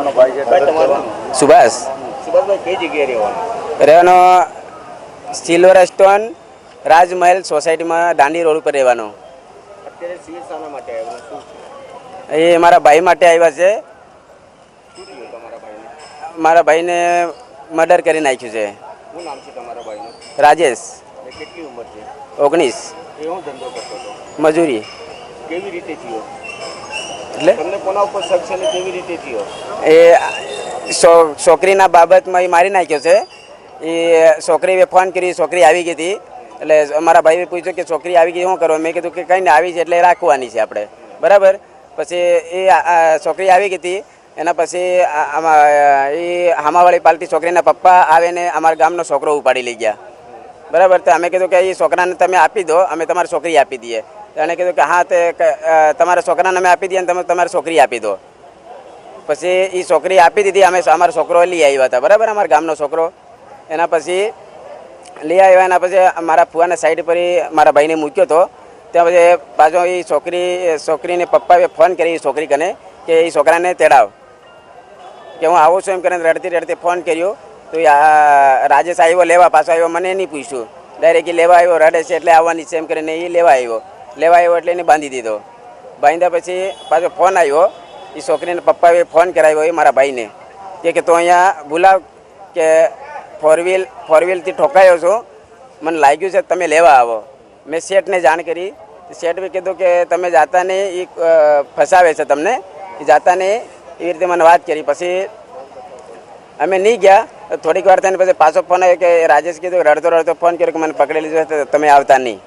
કલરનો ભાઈ છે. તમારું સુભાષ. સુભાષભાઈ કઈ જગ્યાએ રહેવાનું? રહેવાનો સિલ્વર સ્ટોન રાજમહેલ સોસાયટીમાં દાંડી રોડ ઉપર રહેવાનો? એ મારા ભાઈ માટે આવ્યા છે. મારા ભાઈને મર્ડર કરી નાખ્યું છે. રાજેશ. કેટલી ઉંમર છે? ઓગણીસ. મજૂરી. કેવી રીતે થયો? એટલે? તમને કોના ઉપર શક છે અને કેવી રીતે થયો? એ છોકરીના બાબતમાં એ મારી નાખ્યો છે. એ છોકરીએ ફોન કરી છોકરી આવી ગઈ હતી. એટલે અમારા ભાઈએ પૂછ્યું કે છોકરી આવી ગઈ શું કરો? મેં કીધું કે કંઈ ને આવી છે એટલે રાખવાની છે આપણે. બરાબર? પછી એ છોકરી આવી ગઈ હતી. એના પછી એ હામાવાળી પાલટી છોકરીના પપ્પા આવે ને અમારા ગામનો છોકરો ઉપાડી લઈ ગયા. બરાબર, તો અમે કીધું કે એ છોકરાને તમે આપી દો, અમે તમારી છોકરી આપી દઈએ. એણે કીધું કે હા, તે તમારા છોકરાને અમે આપી દઈએ અને તમે તમારી છોકરી આપી દો. પછી એ છોકરી આપી દીધી, અમે અમારો છોકરો લઈ આવ્યા હતા. બરાબર, અમારા ગામનો છોકરો. એના પછી લઈ આવ્યા, એના પછી મારા ફુવાના સાઈડ પર મારા ભાઈને મૂક્યો હતો ત્યાં પછી પાછો એ છોકરી છોકરીને પપ્પાએ ફોન કરી છોકરી કને કે એ છોકરાને તેડાવ. કે હું આવું છું એમ કરીને રડતી રડતી ફોન કર્યો. તો આ રાજેશ આવ્યો, લેવા પાછો આવ્યો, મને નહીં પૂછ્યું. ડાયરેક્ટ લેવા આવ્યો, રડે છે એટલે આવવાની છે એમ કરીને એ લેવા આવ્યો. લેવા આવ્યો એટલે એને બાંધી દીધો. બાંધ્યા પછી પાછો ફોન આવ્યો. એ છોકરીને પપ્પાએ ફોન કરાવ્યો એ મારા ભાઈને. કે કે તું અહીંયા બોલાવ કે ફોર વ્હીલ ફોર વ્હીલથી ઠોકાયો છું. મને લાગ્યું છે તમે લેવા આવો. મેં શેઠને જાણ કરી. શેઠે કીધું કે તમે જાતા નહીં એ ફસાવે છે તમને. એ જાતા નહીં એવી રીતે મને વાત કરી. પછી અમે નહીં ગયા. થોડીક વાર થઈને પછી પાછો ફોન આવ્યો કે રાજેશ કીધું રડતો રડતો ફોન કર્યો કે મને પકડી લીધો તો તમે આવતા નહીં.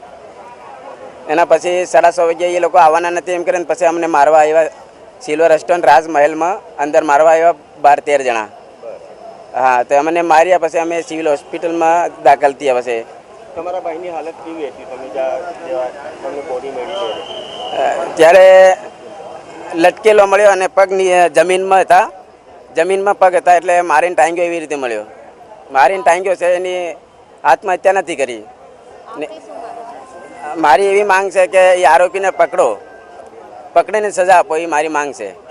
એના પછી સાડા સો વાગ્યા એ લોકો આવવાના નથી એમ કરીને પછી અમને મારવા આવ્યા. સિલ્વર રેસ્ટોરન્ટ રાજમહેલમાં અંદર મારવા આવ્યા બાર તેર જણા. હા તો અમને માર્યા પછી અમે સિવિલ હોસ્પિટલમાં દાખલ થયા પછી. તમારા ભાઈની હાલત કેવી હતી? તમે બોડી મળી ત્યારે લટકેલો મળ્યો અને પગ જમીનમાં હતા. જમીનમાં પગ હતા એટલે મારીને ટાંગ્યો એવી રીતે મળ્યો. મારીને ટાંગ્યો છે, એની આત્મહત્યા નથી કરી. મારી એવી માંગ છે કે એ આરોપીને પકડો. પકડીને સજા આપો, એ મારી માંગ છે.